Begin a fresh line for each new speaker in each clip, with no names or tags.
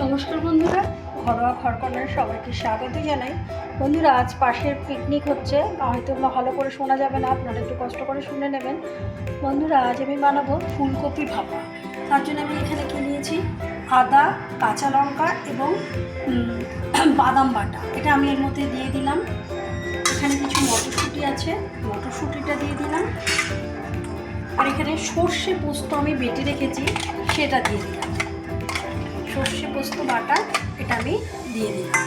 নমস্কার বন্ধুরা, ঘরোয়া ঘরকন্যার সবাইকে স্বাগত জানাই। বন্ধুরা, আজ পাশের পিকনিক হচ্ছে হয়তো ভালো করে শোনা যাবে না, আপনারা একটু কষ্ট করে শুনে নেবেন। বন্ধুরা, আজ আমি বানাবো ফুলকপি ভাপা। তার জন্য আমি এখানে কি নিয়েছি? আদা, কাঁচা লঙ্কা এবং বাদাম বাটা। এটা আমি এর মধ্যে দিয়ে দিলাম। এখানে কিছু মটরশুঁটি আছে, মটরশুঁটিটা দিয়ে দিলাম। আর এখানে সর্ষে পোস্ত আমি বেটে রেখেছি, সেটা দিয়ে দিলাম। সর্ষে পোস্ত বাটা এটা আমি দিয়ে দিলাম।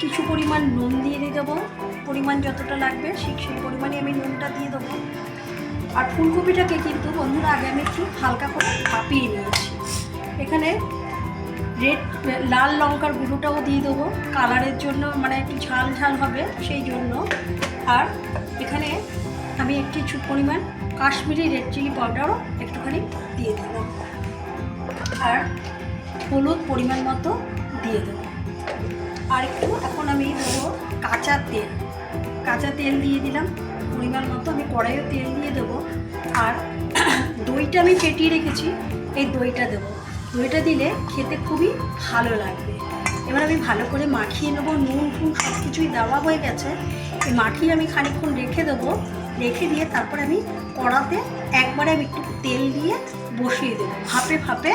কিছু পরিমাণ নুন দিয়ে দিয়ে দেবো। পরিমাণ যতটা লাগবে, ঠিক সেই পরিমাণে আমি নুনটা দিয়ে দেবো। আর ফুলকপিটাকে কিন্তু বন্ধুরা আগে আমি একটু হালকা করে ভাপিয়ে নিয়েছি। এখানে রেড, লাল লঙ্কার গুঁড়োটাও দিয়ে দেবো। কালারের জন্য মানে একটু ঝাল ঝাল হবে, সেই জন্য। আর এখানে আমি একটু পরিমাণ কাশ্মীরি রেড চিলি পাউডারও একটুখানি দিয়ে দিলাম আর হলুদ পরিমাণ মতো দিয়ে দেবো। আর একটু এখন আমি দেবো কাঁচা তেল। কাঁচা তেল দিয়ে দিলাম, পরিমাণ মতো। আমি কড়াইও তেল দিয়ে দেবো। আর দইটা আমি ফেটিয়ে রেখেছি, এই দইটা দেবো। দইটা দিলে খেতে খুবই ভালো লাগবে। এবার আমি ভালো করে মাখিয়ে নেব। নুন ফুন সব কিছুই দেওয়া হয়ে গেছে। এই মাখিয়ে আমি খানিকক্ষণ রেখে দেবো। রেখে দিয়ে তারপরে আমি কড়াতে একবারে আমি একটু তেল দিয়ে বসিয়ে দেবো। ভাপে ভাপে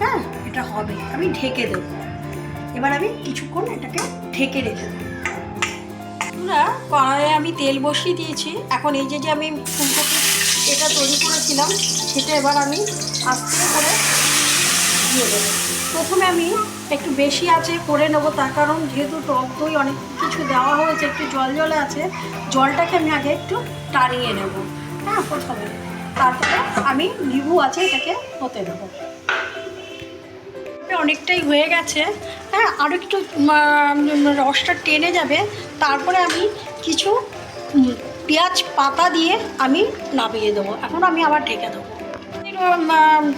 হ্যাঁ এটা হবে। আমি ঢেকে দেবো। এবার আমি কিছুক্ষণ এটাকে ঢেকে রেখে দেবো। কড়াইয়ে আমি তেল বসিয়ে দিয়েছি। এখন এই যে যে আমি ফুলকপি এটা তৈরি করেছিলাম, সেটা এবার আমি আস্তে করে দিয়ে দেবো। প্রথমে আমি একটু বেশি আছে করে নেব, তার কারণ যেহেতু টক দই অনেক কিছু দেওয়া হয়েছে, একটু জল জলে আছে, জলটাকে আমি আগে একটু টানিয়ে নেব। হ্যাঁ প্রথমে। তারপরে আমি লিবু আছে, এটাকে হতে দেবো। অনেকটাই হয়ে গেছে। হ্যাঁ আরও একটু রসটা টেনে যাবে। তারপরে আমি কিছু পেঁয়াজ পাতা দিয়ে আমি নামিয়ে দেবো। এখন আমি আবার ঢেকে দেবো।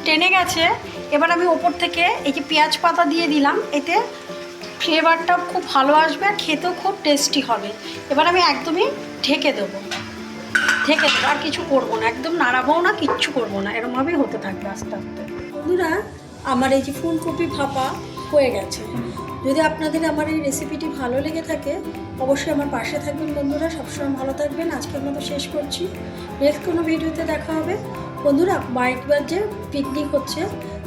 টেনে গেছে। এবার আমি ওপর থেকে এই যে পেঁয়াজ পাতা দিয়ে দিলাম, এতে ফ্লেভারটা খুব ভালো আসবে আর খেতেও খুব টেস্টি হবে। এবার আমি একদমই ঢেকে দেবো। ঢেকে দেবো, আর কিছু করব না। একদম নাড়াবো না, কিচ্ছু করব না। এরমভাবেই হতে থাকবে আস্তে আস্তে। বন্ধুরা আমার এই যে ফুলকপি ভাপা হয়ে গেছে। যদি আপনাদের আমার এই রেসিপিটি ভালো লেগে থাকে, অবশ্যই আমার পাশে থাকবেন বন্ধুরা। সবসময় ভালো থাকবেন। আজকের মতো শেষ করছি। নেক্সট কোনো ভিডিওতে দেখা হবে। বন্ধুরা বাইকবার যে পিকনিক হচ্ছে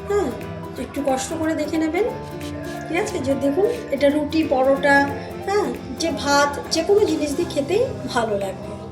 হ্যাঁ একটু কষ্ট করে দেখে নেবেন। ঠিক আছে? যে দেখুন, এটা রুটি, পরোটা হ্যাঁ যে ভাত, যে কোনো জিনিস দিয়ে খেতেই ভালো লাগবে।